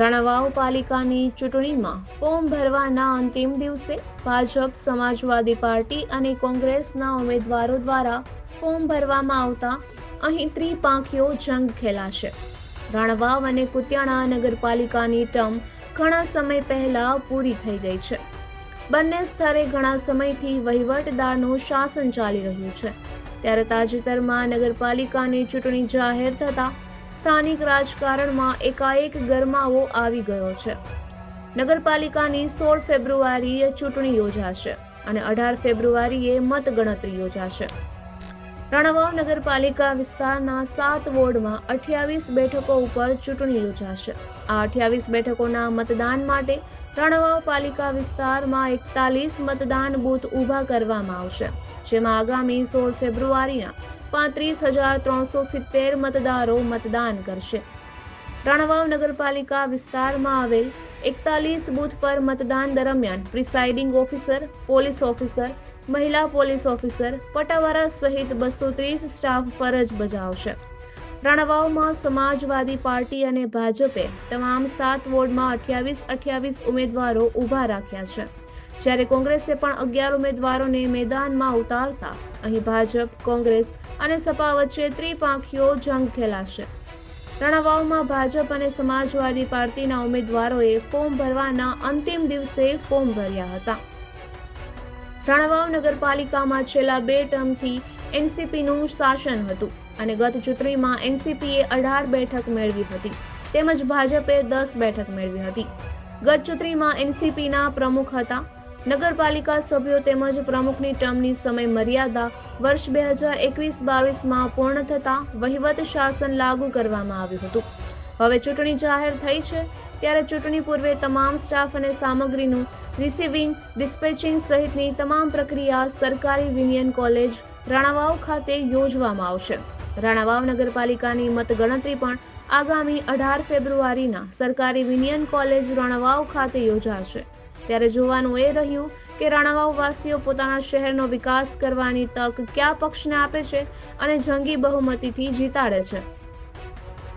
રાણાવાવ પાલિકાની ચૂંટણીમાં ફોર્મ ભરવાના અંતિમ દિવસે ભાજપ, સમાજવાદી પાર્ટી અને કોંગ્રેસના ઉમેદવારો દ્વારા ફોર્મ ભરવામાં આવતા અહીં ત્રિપાંખીઓ જંગ ખેલાશે. રણવાવ અને કુતિયાણા નગરપાલિકાની ટર્મ ઘણા સમય પહેલા પૂરી થઈ ગઈ છે. બંને સ્તરે ઘણા સમયથી વહીવટદારનું શાસન ચાલી રહ્યું છે. ત્યારે તાજેતરમાં નગરપાલિકાની ચૂંટણી જાહેર થતાં સ્થાનિક રાજકારણમાં એકાએક ગરમાવો આવી ગયો છે. નગરપાલિકાની સોળ ફેબ્રુઆરીએ ચૂંટણી યોજાશે અને અઢાર ફેબ્રુઆરીએ મતગણતરી યોજાશે. રણવાવ નગરપાલિકા વિસ્તારના સાત વોર્ડમાં અઠ્યાવીસ બેઠકો ઉપર ચૂંટણી યોજાશે. આ અઠ્યાવીસ બેઠકોના મતદાન માટે રણવાવ પાલિકા વિસ્તારમાં એકતાલીસ મતદાન બૂથ ઊભા કરવામાં આવશે, જેમાં આગામી સોળ ફેબ્રુઆરીના પાંત્રીસ હજાર ત્રણસો સિત્તેર મતદારો મતદાન કરશે. રણવાવ નગરપાલિકા વિસ્તારમાં આવેલ એકતાલીસ બૂથ પર મતદાન દરમિયાન પ્રિસાઇડિંગ ઓફિસર, પોલીસ ઓફિસર, મહિલા પોલીસ ઓફિસર, પટાવાળા સહિત બસો ત્રીસ સ્ટાફ ફરજ બજાવશે. રણવાવમાં સમાજવાદી પાર્ટી અને ભાજપે તમામ સાત વોર્ડમાં અઠ્યાવીસ અઠ્યાવીસ ઉમેદવારો ઊભા રાખ્યા છે. જ્યારે કોંગ્રેસે પણ અગિયાર ઉમેદવારોને મેદાનમાં ઉતારતા, અહીં ભાજપ, કોંગ્રેસ અને સપા વચ્ચે ત્રિપાંખીઓ જંગ ખેલાશે. રણાવાવમાં ભાજપ અને સમાજવાદી પાર્ટીના ઉમેદવારોએ ફોર્મ ભરવાના અંતિમ દિવસે ફોર્મ ભર્યા હતા. રણાવાવ નગરપાલિકામાં છેલ્લા બે ટર્મથી એનસીપીનું શાસન હતું અને ગત ચૂંટણીમાં એનસીપીએ અઢાર બેઠક મેળવી હતી, તેમજ ભાજપે દસ બેઠક મેળવી હતી. ગત ચૂંટણીમાં એનસીપીના પ્રમુખ હતા નગરપાલિકા સભ્યો તેમજ પ્રમુખની ટર્મની સમય મર્યાદા વર્ષ બે હજાર એકવીસ બાવીસમાં પૂર્ણ થતાં વહીવટ શાસન લાગુ કરવામાં આવ્યું હતું. હવે ચૂંટણી જાહેર થઈ છે, ત્યારે ચૂંટણી પૂર્વે તમામ સ્ટાફ અને સામગ્રીનું રિસીવિંગ, ડિસ્પેચિંગ સહિતની તમામ પ્રક્રિયા સરકારી વિનિયન કોલેજ, રાણાવાવ ખાતે યોજવામાં આવશે. રાણાવાવ નગરપાલિકાની મતગણતરી પણ આગામી અઢાર ફેબ્રુઆરીના સરકારી વિનિયન કોલેજ રાણાવાવ ખાતે યોજાશે. ત્યારે જોવાનું એ રહ્યું કે રાણાવાવ વાસીઓ પોતાના શહેરનો વિકાસ કરવાની તક કયા પક્ષને આપે છે અને જંગી બહુમતીથી જીતાડે છે.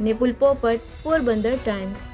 નિપુલ પોપટ, પોરબંદર ટાઈમ્સ.